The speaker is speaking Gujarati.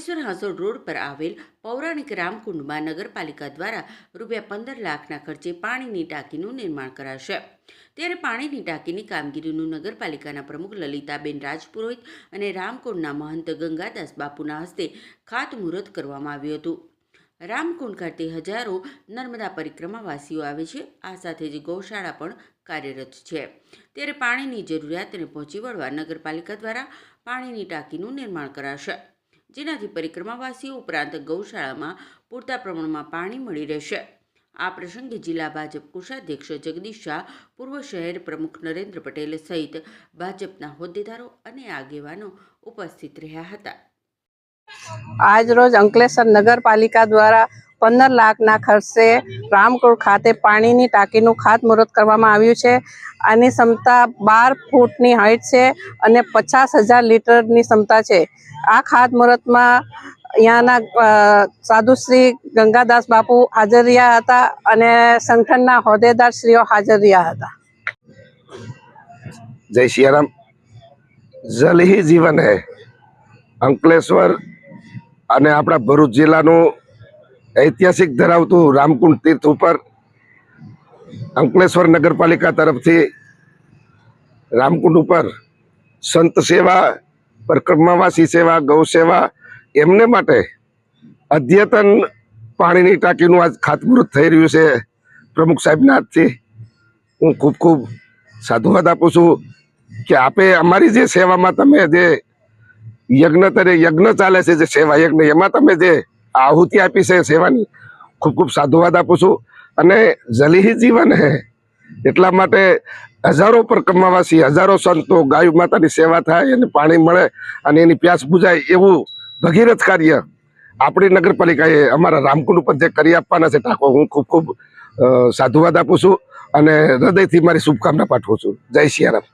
અંકલેશ્વર હાંસોડ રોડ પર આવેલ પૌરાણિક રામકુંડમાં નગરપાલિકા દ્વારા રૂપિયા પંદર લાખના ખર્ચે પાણીની ટાંકીનું નિર્માણ કરાશે. ત્યારે પાણીની ટાંકીની કામગીરીનું નગરપાલિકાના પ્રમુખ લલિતાબેન રાજપુરોહિત અને રામકુંડના મહંત ગંગાદાસ બાપુના હસ્તે ખાતમુહૂર્ત કરવામાં આવ્યું હતું. રામકુંડ ખાતે હજારો નર્મદા પરિક્રમાવાસીઓ આવે છે. આ સાથે જ ગૌશાળા પણ કાર્યરત છે. ત્યારે પાણીની જરૂરિયાતને પહોંચી વળવા નગરપાલિકા દ્વારા પાણીની ટાંકીનું નિર્માણ કરાશે. જેનાથી પરિક્રમાવાસીઓ ઉપરાંત ગૌશાળામાં પૂરતા પ્રમાણમાં પાણી મળી રહેશે. આ પ્રસંગે જિલ્લા ભાજપ કોષાધ્યક્ષ જગદીશ શાહ, પૂર્વ શહેર પ્રમુખ નરેન્દ્ર પટેલ સહિત ભાજપના હોદ્દેદારો અને આગેવાનો ઉપસ્થિત રહ્યા હતા. આજ રોજ અંકલેશ્વર નગરપાલિકા દ્વારા પંદર લાખના ખર્ચે રામકુળ ખાતે પાણીની ટાંકીનું ખાતમુહૂર્ત કરવામાં આવ્યું છે. આની ક્ષમતા બાર ફૂટની હાઈટ છે અને પચાસ હજાર લીટરની ક્ષમતા છે. આ ખાતમુહૂર્તમાં અહીંયાના સાધુશ્રી સાધુ શ્રી ગંગાદાસ બાપુ હાજર રહ્યા હતા અને સંગઠનના હોદ્દેદાર શ્રીઓ હાજર રહ્યા હતા. જય સિયારામ જલ હી જીવન હે અંકલેશ્વર અને આપણા ભરૂચ જિલ્લાનું ઐતિહાસિક ધરાવતું રામકુંડ તીર્થ ઉપર અંકલેશ્વર નગરપાલિકા તરફથી રામકુંડ ઉપર સંત સેવા, પરિક્રમાવાસી સેવા, ગૌ સેવા એમને માટે અદ્યતન પાણીની ટાંકીનું આજ ખાતમુહૂર્ત થઈ રહ્યું છે. પ્રમુખ સાહેબના હાથથી હું ખૂબ ખૂબ સાધુવાદ આપું છું કે આપે અમારી જે સેવામાં તમે જે યજ્ઞ તરે યજ્ઞ ચાલે છે, જે સેવા યજ્ઞ, એમાં તમે જે આહુતિ આપી છે સેવાની. ખૂબ ખૂબ સાધુવાદ આપું છું. અને જલીહી જીવન હે. એટલા માટે હજારો પર કમાવાસી, હજારો સંતો ગાય માતાની સેવા થાય અને પાણી મળે અને એની પ્યાસ બુજાય એવું ભગીરથ કાર્ય આપણી નગરપાલિકાએ અમારા રામકુંડ ઉપર જે કરી આપવાના છે ટાંકો હું ખૂબ ખૂબ સાધુવાદ આપું છું અને હૃદયથી મારી શુભકામના પાઠવું છું. જય સિયારામ